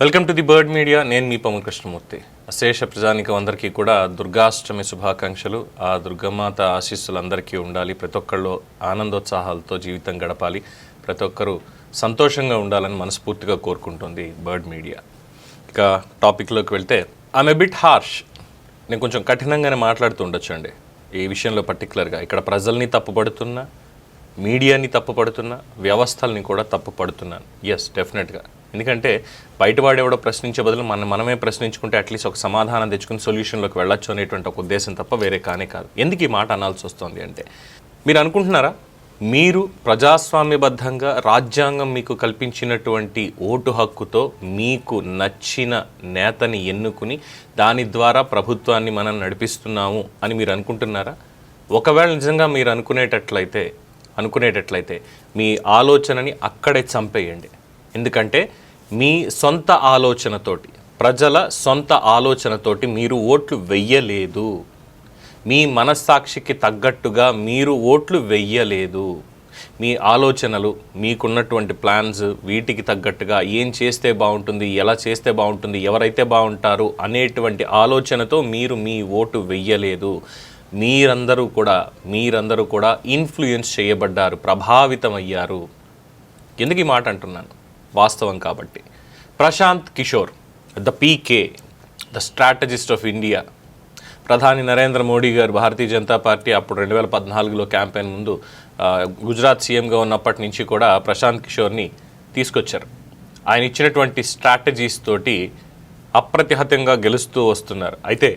Welcome to the bird media. నేను మీ పవన్ కృష్ణమూర్తి. శేష ప్రజానికం అందరికీ కూడా దుర్గాష్టమి శుభాకాంక్షలు. ఆ దుర్గమాత ఆశీస్సులు అందరికీ ఉండాలి. ప్రతి ఒక్కళ్ళు ఆనందోత్సాహాలతో జీవితం గడపాలి. ప్రతి ఒక్కరూ సంతోషంగా ఉండాలని మనస్ఫూర్తిగా కోరుకుంటుంది బర్డ్ మీడియా. ఇక టాపిక్లోకి వెళ్తే ఐమ్ ఎ బిట్ హార్ష్ నేను కొంచెం కఠినంగానే మాట్లాడుతూ ఉండొచ్చు అండి ఈ విషయంలో పర్టికులర్గా ఇక్కడ ప్రజల్ని తప్పుపడుతున్నా మీడియాని తప్పుపడుతున్నా వ్యవస్థల్ని కూడా తప్పుపడుతున్నాను. ఎస్ డెఫినెట్గా ఎందుకంటే బయటవాడు ఎవడో ప్రశ్నించే బదులు మనం మనమే ప్రశ్నించుకుంటే అట్లీస్ట్ ఒక సమాధానం తెచ్చుకుని సొల్యూషన్లోకి వెళ్ళొచ్చు అనేటువంటి ఒక ఉద్దేశం తప్ప వేరే కానే కాదు. ఎందుకు ఈ మాట అనాల్సి వస్తుంది అంటే మీరు అనుకుంటున్నారా? మీరు ప్రజాస్వామ్యబద్ధంగా రాజ్యాంగం మీకు కల్పించినటువంటి ఓటు హక్కుతో మీకు నచ్చిన నేతని ఎన్నుకుని దాని ద్వారా ప్రభుత్వాన్ని మనం నడిపిస్తున్నాము అని మీరు అనుకుంటున్నారా? ఒకవేళ నిజంగా మీరు అనుకునేటట్లయితే అనుకునేటట్లయితే మీ ఆలోచనని అక్కడే చంపేయండి. ఎందుకంటే మీ సొంత ఆలోచనతోటి ప్రజల సొంత ఆలోచనతోటి మీరు ఓట్లు వెయ్యలేదు. మీ మనస్సాక్షికి తగ్గట్టుగా మీరు ఓట్లు వెయ్యలేదు. మీ ఆలోచనలు మీకున్నటువంటి ప్లాన్స్ వీటికి తగ్గట్టుగా ఏం చేస్తే బాగుంటుంది ఎలా చేస్తే బాగుంటుంది ఎవరైతే బాగుంటారు అనేటువంటి ఆలోచనతో మీరు మీ ఓటు వెయ్యలేదు. మీరందరూ కూడా మీరందరూ కూడా ఇన్ఫ్లుయెన్స్ చేయబడ్డారు ప్రభావితమయ్యారు. ఎందుకు ఈ మాట అంటున్నాను? వాస్తవం కాబట్టి. Prashant Kishor the PK the strategist of India ప్రధాని నరేంద్ర మోడీ గారు భారతీయ జనతా పార్టీ అప్పుడు రెండు వేల పద్నాలుగులో క్యాంపెయిన్ ముందు గుజరాత్ సీఎంగా ఉన్నప్పటి నుంచి కూడా ప్రశాంత్ కిషోర్ని తీసుకొచ్చారు. ఆయన ఇచ్చినటువంటి స్ట్రాటజీస్ తోటి అప్రతిహతంగా గెలుస్తూ వస్తున్నారు. అయితే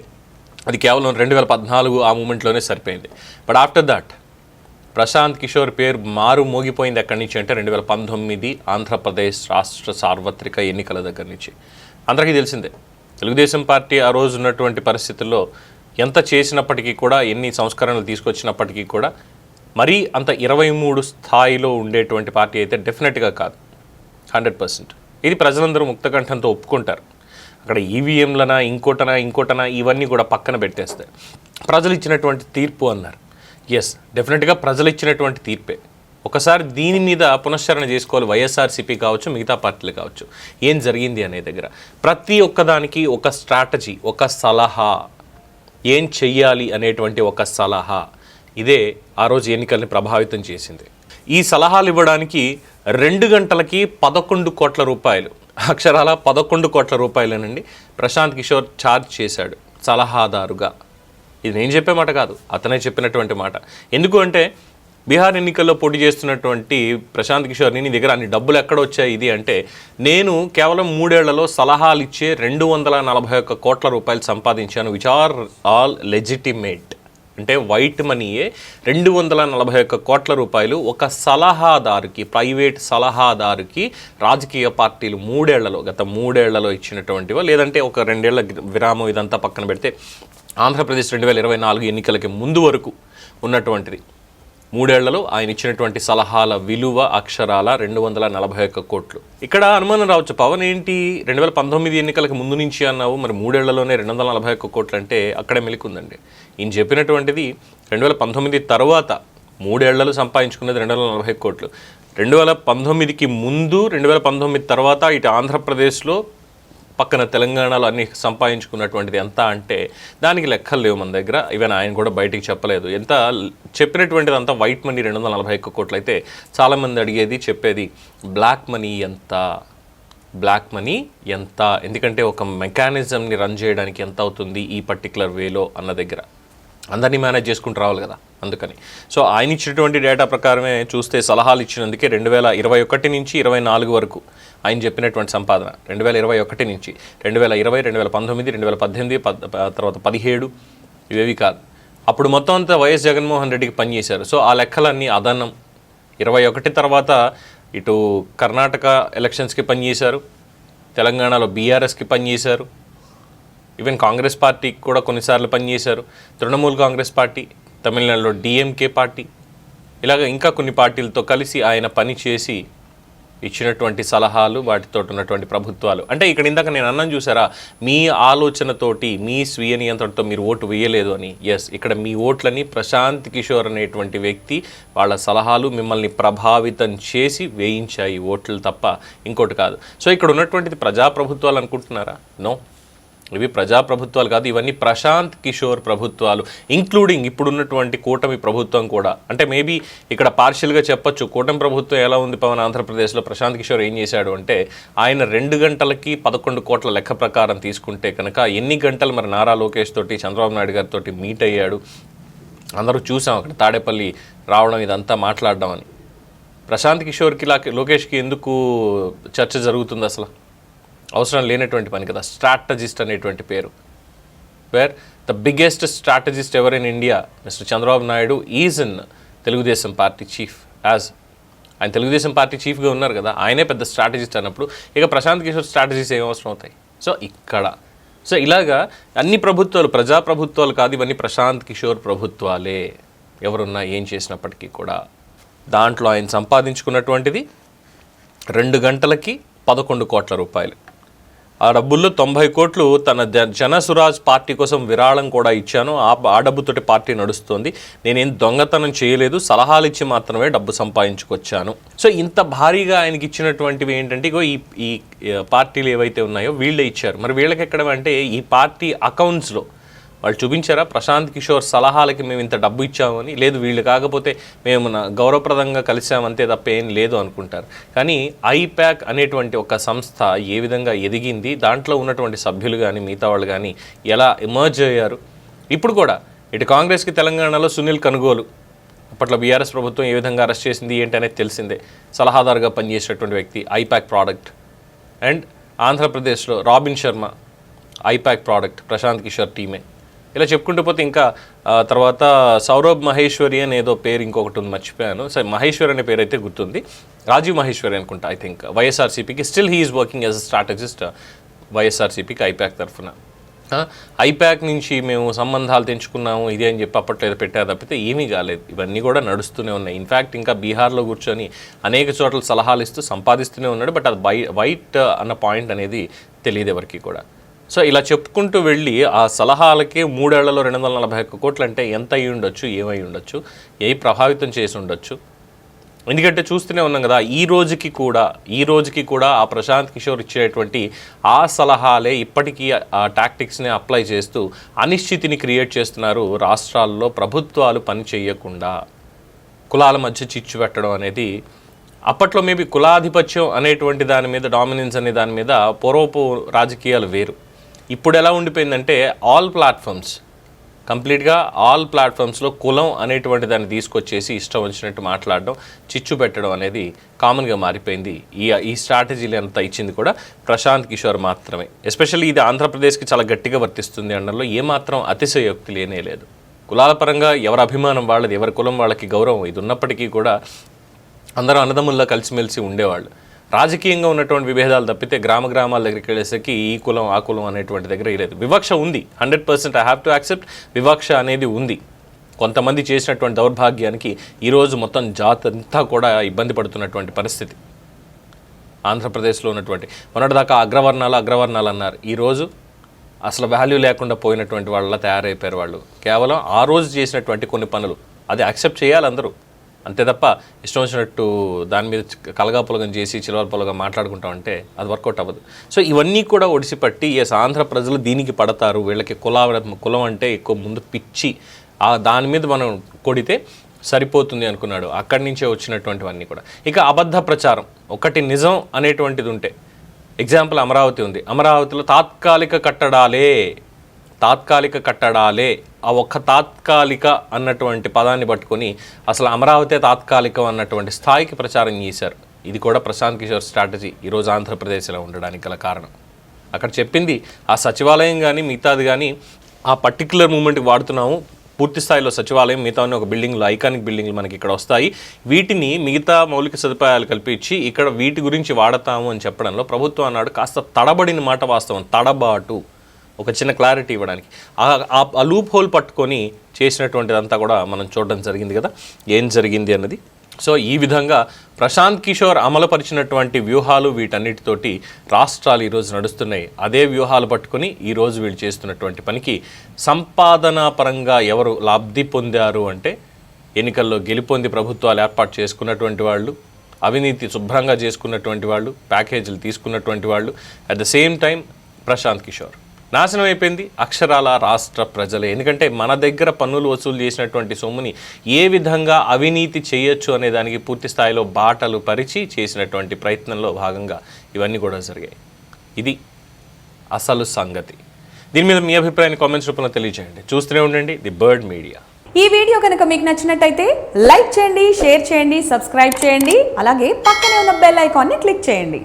అది కేవలం రెండు వేల పద్నాలుగు ఆ మూమెంట్లోనే సరిపోయింది. But after that Prashant Kishor పేరు మారు మోగిపోయింది ఎక్కడి నుంచి అంటే రెండు వేల పంతొమ్మిది ఆంధ్రప్రదేశ్ రాష్ట్ర సార్వత్రిక ఎన్నికల దగ్గర నుంచి. అందరికీ తెలిసిందే తెలుగుదేశం పార్టీ ఆ రోజు ఉన్నటువంటి పరిస్థితుల్లో ఎంత చేసినప్పటికీ కూడా ఎన్ని సంస్కరణలు తీసుకొచ్చినప్పటికీ కూడా మరీ అంత ఇరవై మూడు స్థాయిలో ఉండేటువంటి పార్టీ అయితే డెఫినెట్గా కాదు హండ్రెడ్ పర్సెంట్. ఇది ప్రజలందరూ ముక్తకంఠంతో ఒప్పుకుంటారు. అక్కడ ఈవీఎంలనా ఇంకోటనా ఇంకోటనా ఇవన్నీ కూడా పక్కన పెట్టేస్తాయి ప్రజలు ఇచ్చినటువంటి తీర్పు అన్నారు. ఎస్ డెఫినెట్గా ప్రజలు ఇచ్చినటువంటి తీర్పే. ఒకసారి దీని మీద పునశ్చరణ చేసుకోవాలి వైఎస్ఆర్సీపీ కావచ్చు మిగతా పార్టీలు కావచ్చు. ఏం జరిగింది అనే దగ్గర. ప్రతి ఒక్కదానికి ఒక స్ట్రాటజీ ఒక సలహా. ఏం చెయ్యాలి అనేటువంటి ఒక సలహా. ఇదే ఆ రోజు ఎన్నికల్ని ప్రభావితం చేసింది. ఈ సలహాలు ఇవ్వడానికి రెండు గంటలకి పదకొండు కోట్ల రూపాయలు అక్షరాల పదకొండు కోట్ల రూపాయలనండి ప్రశాంత్ కిషోర్ ఛార్జ్ చేశాడు సలహాదారుగా. ఇది నేను చెప్పే మాట కాదు అతనే చెప్పినటువంటి మాట. ఎందుకు అంటే బీహార్ ఎన్నికల్లో పోటీ చేస్తున్నటువంటి ప్రశాంత్ కిషోర్ని నీ దగ్గర అన్ని డబ్బులు ఎక్కడ వచ్చాయి ఇది అంటే నేను కేవలం మూడేళ్ళలో సలహాలు ఇచ్చే రెండు వందల నలభై ఒక్క కోట్ల రూపాయలు సంపాదించాను. విచ్ ఆర్ ఆల్ లెజిటిమేట్ అంటే వైట్ మనీయే రెండు వందల నలభై ఒక్క కోట్ల రూపాయలు ఒక సలహాదారుకి ప్రైవేట్ సలహాదారుకి రాజకీయ పార్టీలు మూడేళ్ళలో గత మూడేళ్ళలో ఇచ్చినటువంటివో? లేదంటే ఒక రెండేళ్ళ విరామం ఇదంతా పక్కన పెడితే ఆంధ్రప్రదేశ్ రెండు వేల ఇరవై నాలుగు ఎన్నికలకి ముందు వరకు ఉన్నటువంటిది. మూడేళ్ళలో ఆయన ఇచ్చినటువంటి సలహాల విలువ అక్షరాల రెండు వందల నలభై ఒక్క కోట్లు. ఇక్కడ అనుమానం రావచ్చు పవన్ ఏంటి రెండు వేల పంతొమ్మిది ఎన్నికలకు ముందు నుంచి అన్నావు మరి మూడేళ్ళలోనే రెండు వందల నలభై ఒక్క కోట్లు అంటే అక్కడే మెలికుందండి ఈయన చెప్పినటువంటిది రెండు వేల పంతొమ్మిది తర్వాత మూడేళ్ళలో సంపాదించుకున్నది రెండు వందల నలభై కోట్లు. రెండు వేల పంతొమ్మిదికి ముందు రెండు వేల పంతొమ్మిది తర్వాత ఇటు ఆంధ్రప్రదేశ్లో పక్కన తెలంగాణలో అన్ని సంపాదించుకున్నటువంటిది ఎంత అంటే దానికి లెక్కలు లేవు మన దగ్గర. ఈవెన్ ఆయన కూడా బయటికి చెప్పలేదు. ఎంత చెప్పినటువంటిది అంతా వైట్ మనీ రెండు వందల నలభై ఒక్క కోట్లు అయితే చాలామంది అడిగేది చెప్పేది బ్లాక్ మనీ ఎంత? బ్లాక్ మనీ ఎంత? ఎందుకంటే ఒక మెకానిజంని రన్ చేయడానికి ఎంత అవుతుంది ఈ పర్టికులర్ వేలో అన్న దగ్గర? అందరినీ మేనేజ్ చేసుకుంటూ రావాలి కదా అందుకని. సో ఆయన ఇచ్చినటువంటి డేటా ప్రకారమే చూస్తే సలహాలు ఇచ్చినందుకే రెండు వేల ఇరవై ఒకటి నుంచి ఇరవై నాలుగు వరకు ఆయన చెప్పినటువంటి సంపాదన. రెండు వేల ఇరవై ఒకటి నుంచి రెండు వేల ఇరవై రెండు వేల పంతొమ్మిది రెండు వేల పద్దెనిమిది తర్వాత పదిహేడు ఇవేవి కాదు. అప్పుడు మొత్తం అంతా వైఎస్ జగన్మోహన్ రెడ్డికి పనిచేశారు. సో ఆ లెక్కలన్నీ అదనం. ఇరవై ఒకటి తర్వాత ఇటు కర్ణాటక ఎలక్షన్స్కి పనిచేశారు. తెలంగాణలో బీఆర్ఎస్కి పనిచేశారు. ఈవెన్ కాంగ్రెస్ పార్టీ కూడా కొన్నిసార్లు పనిచేశారు. తృణమూల్ కాంగ్రెస్ పార్టీ తమిళనాడులో డిఎంకే పార్టీ ఇలాగ ఇంకా కొన్ని పార్టీలతో కలిసి ఆయన పని చేసి ఇచ్చినటువంటి సలహాలు వాటితో ఉన్నటువంటి ప్రభుత్వాలు. అంటే ఇక్కడ ఇందాక నేను అన్నం చూసారా? మీ ఆలోచనతోటి మీ స్వీయ నియంత్రణతో మీరు ఓటు వేయలేదు అని. ఎస్ ఇక్కడ మీ ఓట్లని ప్రశాంత్ కిషోర్ అనేటువంటి వ్యక్తి వాళ్ళ సలహాలు మిమ్మల్ని ప్రభావితం చేసి వేయించాయి ఓట్లు తప్ప ఇంకోటి కాదు. సో ఇక్కడ ఉన్నటువంటిది ప్రజాప్రభుత్వాలు అనుకుంటున్నారా? నో ఇవి ప్రజాప్రభుత్వాలు కాదు ఇవన్నీ ప్రశాంత్ కిషోర్ ప్రభుత్వాలు ఇంక్లూడింగ్ ఇప్పుడున్నటువంటి కూటమి ప్రభుత్వం కూడా. అంటే మేబీ ఇక్కడ పార్షియల్గా చెప్పొచ్చు కూటమి ప్రభుత్వం ఎలా ఉంది పవన్ ఆంధ్రప్రదేశ్లో? ప్రశాంత్ కిషోర్ ఏం చేశాడు అంటే ఆయన రెండు గంటలకి పదకొండు కోట్ల లెక్క ప్రకారం తీసుకుంటే కనుక ఎన్ని గంటలు మరి నారా లోకేష్ తోటి చంద్రబాబు నాయుడు గారితో మీట్ అయ్యాడు? అందరూ చూసాం అక్కడ తాడేపల్లి రావడం ఇదంతా మాట్లాడడం అని. ప్రశాంత్ కిషోర్కి లా- లోకేష్కి ఎందుకు చర్చ జరుగుతుంది అసలు? అవసరం లేనటువంటి పని కదా స్ట్రాటజిస్ట్ అనేటువంటి పేరు. Where the biggest strategist ever in India mister Chandrababu Naidu is in Telugu Desam party chief as ఆయన తెలుగుదేశం పార్టీ చీఫ్గా ఉన్నారు కదా ఆయనే పెద్ద స్ట్రాటజిస్ట్ అన్నప్పుడు ఇక ప్రశాంత్ కిషోర్ స్ట్రాటజీస్ ఏం అవసరం అవుతాయి? సో ఇక్కడ. సో ఇలాగా అన్ని ప్రభుత్వాలు ప్రజా ప్రభుత్వాలు కాదు ఇవన్నీ ప్రశాంత్ కిషోర్ ప్రభుత్వాలే. ఎవరున్నా ఏం చేసినప్పటికీ కూడా. దాంట్లో ఆయన సంపాదించుకున్నటువంటిది రెండు గంటలకి పదకొండు కోట్ల రూపాయలు. ఆ డబ్బుల్లో తొంభై కోట్లు తన జ- జనసురాజ్ పార్టీ కోసం విరాళం కూడా ఇచ్చాను. ఆ ఆ డబ్బుతోటి పార్టీ నడుస్తోంది. నేనేం దొంగతనం చేయలేదు. సలహాలు ఇచ్చి మాత్రమే డబ్బు సంపాదించుకొచ్చాను. సో ఇంత భారీగా ఆయనకి ఇచ్చినటువంటివి ఏంటంటే ఇగో ఈ ఈ ఈ పార్టీలు ఏవైతే ఉన్నాయో వీళ్ళే ఇచ్చారు. మరి వీళ్ళకి ఎక్కడ అంటే ఈ పార్టీ అకౌంట్స్లో వాళ్ళు చూపించారా? ప్రశాంత్ కిషోర్ సలహాలకి మేము ఇంత డబ్బు ఇచ్చామని? లేదు వీళ్ళు కాకపోతే మేము నా- గౌరవప్రదంగా కలిసామంతే తప్ప ఏం లేదు అనుకుంటారు. కానీ ఐప్యాక్ అనేటువంటి ఒక సంస్థ ఏ విధంగా ఎదిగింది? దాంట్లో ఉన్నటువంటి సభ్యులు కానీ మిగతా వాళ్ళు కానీ ఎలా ఎమర్జ్ అయ్యారు? ఇప్పుడు కూడా ఇటు కాంగ్రెస్కి తెలంగాణలో సునీల్ కనుగోలు. అప్పట్లో బీఆర్ఎస్ ప్రభుత్వం ఏ విధంగా అరెస్ట్ చేసింది ఏంటి అనేది తెలిసిందే. సలహాదారుగా పనిచేసేటువంటి వ్యక్తి ఐప్యాక్ ప్రోడక్ట్. అండ్ ఆంధ్రప్రదేశ్లో రాబిన్ శర్మ ఐప్యాక్ ప్రోడక్ట్ ప్రశాంత్ కిషోర్ టీమే. ఇలా చెప్పుకుంటూ పోతే ఇంకా తర్వాత సౌరభ్ మహేశ్వరి అని ఏదో పేరు ఇంకొకటి ఉంది మర్చిపోయాను. సరే మహేశ్వరి అనే పేరు అయితే గుర్తుంది. రాజీవ్ మహేశ్వరి అనుకుంటా ఐ థింక్ వైఎస్ఆర్సీపీకి still he's working as a strategist వైఎస్ఆర్సీపీకి ఐప్యాక్ తరఫున. ఐప్యాక్ నుంచి మేము సంబంధాలు తెంచుకున్నాము ఇది అని చెప్పి అప్పట్లో పెట్టారు తప్పితే ఏమీ కాలేదు. ఇవన్నీ కూడా నడుస్తూనే ఉన్నాయి. ఇన్ఫ్యాక్ట్ ఇంకా బీహార్లో కూర్చొని అనేక చోట్ల సలహాలు ఇస్తూ సంపాదిస్తూనే ఉన్నాడు బట్ అది వై వైట్ అన్న పాయింట్ అనేది తెలియదు ఎవరికి కూడా. సో ఇలా చెప్పుకుంటూ వెళ్ళి ఆ సలహాలకే మూడేళ్ళలో రెండు వందల నలభై ఒక్క కోట్లు అంటే ఎంత అయి ఉండొచ్చు ఏమై ఉండొచ్చు ఏ ప్రభావితం చేసి ఉండొచ్చు? ఎందుకంటే చూస్తూనే ఉన్నాం కదా ఈ రోజుకి కూడా ఈ రోజుకి కూడా ఆ ప్రశాంత్ కిషోర్ ఇచ్చేటువంటి ఆ సలహాలే ఇప్పటికీ ఆ టాక్టిక్స్ని అప్లై చేస్తూ అనిశ్చితిని క్రియేట్ చేస్తున్నారు రాష్ట్రాల్లో ప్రభుత్వాలు పని చేయకుండా. కులాల మధ్య చిచ్చు పెట్టడం అనేది అప్పట్లో మేబీ కులాధిపత్యం అనేటువంటి దాని మీద డామినెన్స్ అనే దాని మీద పూర్వపు రాజకీయాలు వేరు. ఇప్పుడు ఎలా ఉండిపోయిందంటే ఆల్ ప్లాట్ఫామ్స్ కంప్లీట్గా ఆల్ ప్లాట్ఫామ్స్లో కులం అనేటువంటి దాన్ని తీసుకొచ్చేసి ఇష్టం వచ్చినట్టు మాట్లాడడం చిచ్చు పెట్టడం అనేది కామన్గా మారిపోయింది. ఈ ఈ స్ట్రాటజీలు అంతా ఇచ్చింది కూడా ప్రశాంత్ కిషోర్ మాత్రమే. ఎస్పెషల్లీ ఇది ఆంధ్రప్రదేశ్కి చాలా గట్టిగా వర్తిస్తుంది అనడంలో ఏమాత్రం అతిశయోక్తి లేనే లేదు. కులాల పరంగా ఎవరి అభిమానం వాళ్ళది ఎవరి కులం వాళ్ళకి గౌరవం ఇది ఉన్నప్పటికీ కూడా అందరూ అన్నదమ్ముల్లో కలిసిమెలిసి ఉండేవాళ్ళు. రాజకీయంగా ఉన్నటువంటి విభేదాలు తప్పితే గ్రామ గ్రామాల దగ్గరికి వెళ్ళేసరికి ఈ కులం ఆ కులం అనేటువంటి దగ్గర లేదు. వివక్ష ఉంది. Hundred percent I have to accept వివక్ష అనేది ఉంది. కొంతమంది చేసినటువంటి దౌర్భాగ్యానికి ఈరోజు మొత్తం జాతంతా అంతా కూడా ఇబ్బంది పడుతున్నటువంటి పరిస్థితి. ఆంధ్రప్రదేశ్లో ఉన్నటువంటి మొన్నటిదాకా అగ్రవర్ణాలు అగ్రవర్ణాలు అన్నారు. ఈరోజు అసలు వాల్యూ లేకుండా పోయినటువంటి వాళ్ళ తయారైపోయారు వాళ్ళు. కేవలం ఆ రోజు చేసినటువంటి కొన్ని పనులు. అది యాక్సెప్ట్ చేయాలి అందరూ. అంతే తప్ప ఇష్టం వచ్చినట్టు దాని మీద కలగాపులగం చేసి చిలవరపలుగా మాట్లాడుకుంటాం అంటే అది వర్కౌట్ అవ్వదు. సో ఇవన్నీ కూడా ఒడిసిపట్టి ఎస్ ఆంధ్ర ప్రజలు దీనికి పడతారు. వీళ్ళకి కుల కులం అంటే ఎక్కువ ముందు పిచ్చి. ఆ దాని మీద మనం కొడితే సరిపోతుంది అనుకున్నాడు. అక్కడి నుంచే వచ్చినటువంటివన్నీ కూడా. ఇక అబద్ధ ప్రచారం. ఒకటి నిజం అనేటువంటిది ఉంటే. ఎగ్జాంపుల్ అమరావతి ఉంది. అమరావతిలో తాత్కాలిక కట్టడాలే. తాత్కాలిక కట్టడాలే ఆ ఒక్క తాత్కాలిక అన్నటువంటి పదాన్ని పట్టుకొని అసలు అమరావతి తాత్కాలికం అన్నటువంటి స్థాయికి ప్రచారం చేశారు. ఇది కూడా ప్రశాంత్ కిషోర్ స్ట్రాటజీ. ఈరోజు ఆంధ్రప్రదేశ్లో ఉండడానికి గల కారణం. అక్కడ చెప్పింది ఆ సచివాలయం కానీ మిగతాది కానీ ఆ పర్టికులర్ మూమెంట్కి వాడుతున్నాము. పూర్తి స్థాయిలో సచివాలయం మిగతా ఉన్న ఒక బిల్డింగ్లు ఐకానిక్ బిల్డింగ్లు మనకి ఇక్కడ వస్తాయి. వీటిని మిగతా మౌలిక సదుపాయాలు కల్పించి ఇక్కడ వీటి గురించి వాడతాము అని చెప్పడంలో ప్రభుత్వం అన్నాడు కాస్త తడబడిన మాట వాస్తవం. తడబాటు. ఒక చిన్న క్లారిటీ ఇవ్వడానికి. ఆ- లూప్ హోల్ పట్టుకొని చేసినటువంటిదంతా కూడా మనం చూడడం జరిగింది కదా? ఏం జరిగింది అన్నది? సో ఈ విధంగా ప్రశాంత్ కిషోర్ అమలుపరిచినటువంటి వ్యూహాలు వీటన్నిటితోటి రాష్ట్రాలు ఈరోజు నడుస్తున్నాయి. అదే వ్యూహాలు పట్టుకొని ఈరోజు వీళ్ళు చేస్తున్నటువంటి పనికి సంపాదన పరంగా ఎవరు లబ్ధి పొందారు అంటే ఎన్నికల్లో గెలుపొంది ప్రభుత్వాలు ఏర్పాటు చేసుకున్నటువంటి వాళ్ళు అవినీతి శుభ్రంగా చేసుకున్నటువంటి వాళ్ళు ప్యాకేజీలు తీసుకున్నటువంటి వాళ్ళు at the same time Prashant Kishor. నాశనం అయిపోయింది. అక్షరాల రాష్ట్ర ప్రజలే. ఎందుకంటే మన దగ్గర పన్నులు వసూలు చేసినటువంటి సొమ్ముని ఏ విధంగా అవినీతి చేయొచ్చు అనే దానికి పూర్తి స్థాయిలో బాటలు పరిచి చేసినటువంటి ప్రయత్నంలో భాగంగా ఇవన్నీ కూడా జరిగాయి. ఇది అసలు సంగతి. దీని మీద మీ అభిప్రాయాన్ని కామెంట్స్ రూపంలో తెలియజేయండి. చూస్తూనే ఉండండి ది బర్డ్ మీడియా. ఈ వీడియో కనుక మీకు నచ్చినట్టయితే లైక్ చేయండి షేర్ చేయండి సబ్స్క్రైబ్ చేయండి అలాగే పక్కనే ఉన్న బెల్ ఐకాన్ని క్లిక్ చేయండి.